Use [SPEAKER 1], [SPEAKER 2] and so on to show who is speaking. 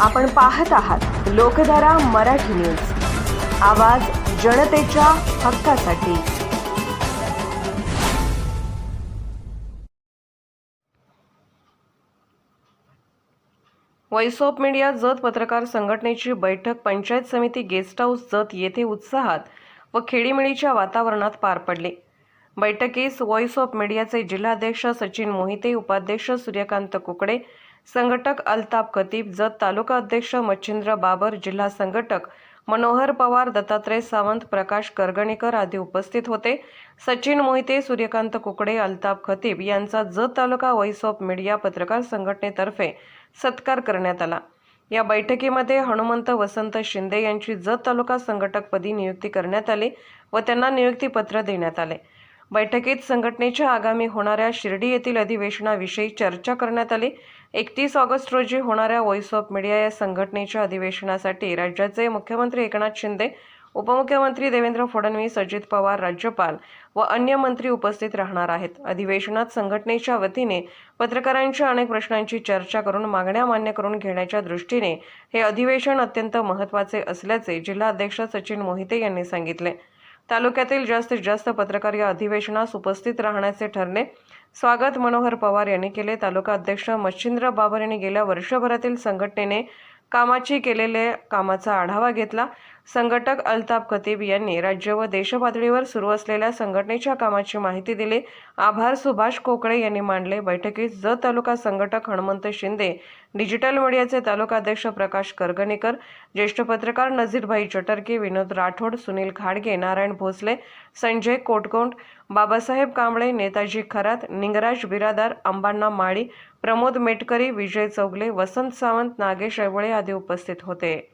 [SPEAKER 1] आपण पाहत आहात लोकधारा मराठी न्यूज. आवाज जनतेच्या हक्कासाठी. व्हॉइस ऑफ मीडिया जत पत्रकार संघटनेची बैठक पंचायत समिती गेस्ट हाऊस जत येथे उत्साहात व खेळीमेळीच्या वातावरणात पार पडली. बैठकीस व्हॉइस ऑफ मीडियाचे जिल्हाध्यक्ष सचिन मोहिते उपाध्यक्ष सूर्यकांत कुकडे संघटक अल्ताप खतीब जत तालुका अध्यक्ष मच्छिंद्र बाबर जिल्हा संघटक मनोहर पवार दत्तात्रय सावंत प्रकाश करगणेकर आदी उपस्थित होते. सचिन मोहिते सूर्यकांत कुकडे अल्ताप खतीब यांचा Jat taluka voice of media पत्रकार संघटनेतर्फे सत्कार करण्यात आला. या बैठकीमध्ये हनुमंत वसंत शिंदे यांची जत तालुका संघटकपदी नियुक्ती करण्यात आली व त्यांना नियुक्तीपत्र देण्यात आले. बैठकीत संघटनेच्या आगामी होणाऱ्या शिर्डी येथील अधिवेशनाविषयी चर्चा करण्यात आली. एकतीस ऑगस्ट रोजी होणाऱ्या व्हॉइस ऑफ मीडिया या संघटनेच्या अधिवेशनासाठी राज्याचे मुख्यमंत्री एकनाथ शिंदे उपमुख्यमंत्री देवेंद्र फडणवीस अजित पवार राज्यपाल व अन्य मंत्री उपस्थित राहणार आहेत. अधिवेशनात संघटनेच्या वतीने पत्रकारांच्या अनेक प्रश्नांची चर्चा करून मागण्या मान्य करून घेण्याच्या दृष्टीने हे अधिवेशन अत्यंत महत्त्वाचे असल्याचे जिल्हाध्यक्ष सचिन मोहिते यांनी सांगितले. तालुक्यातील जास्तीत जास्त पत्रकार या अधिवेशनास उपस्थित राहण्याचे ठरले. स्वागत मनोहर पवार यांनी केले. तालुका अध्यक्ष मच्छिंद्र बाबर यांनी गेल्या वर्षभरातील संघटनेने कामाची केलेले कामाचा आढावा घेतला. संघटक अल्ताफ खतीब यांनी राज्य व देशपातळीवर सुरू असलेल्या संघटनेच्या कामाची माहिती दिली. आभार सुभाष कोकळे यांनी मांडले बैठकीत ज तालुका संघटक हनुमंत शिंदे डिजिटल मीडियाचे तालुकाध्यक्ष प्रकाश करगणेकर ज्येष्ठ पत्रकार नझीरभाई चटर्के विनोद राठोड सुनील खाडगे नारायण भोसले संजय कोटकोंड बाबासाहेब कांबळे नेताजी खरात निंगराज बिरादार अंबांना माळी प्रमोद मेटकरी विजय चौगले वसंत सावंत नागेश ऐवळे आदी उपस्थित होते.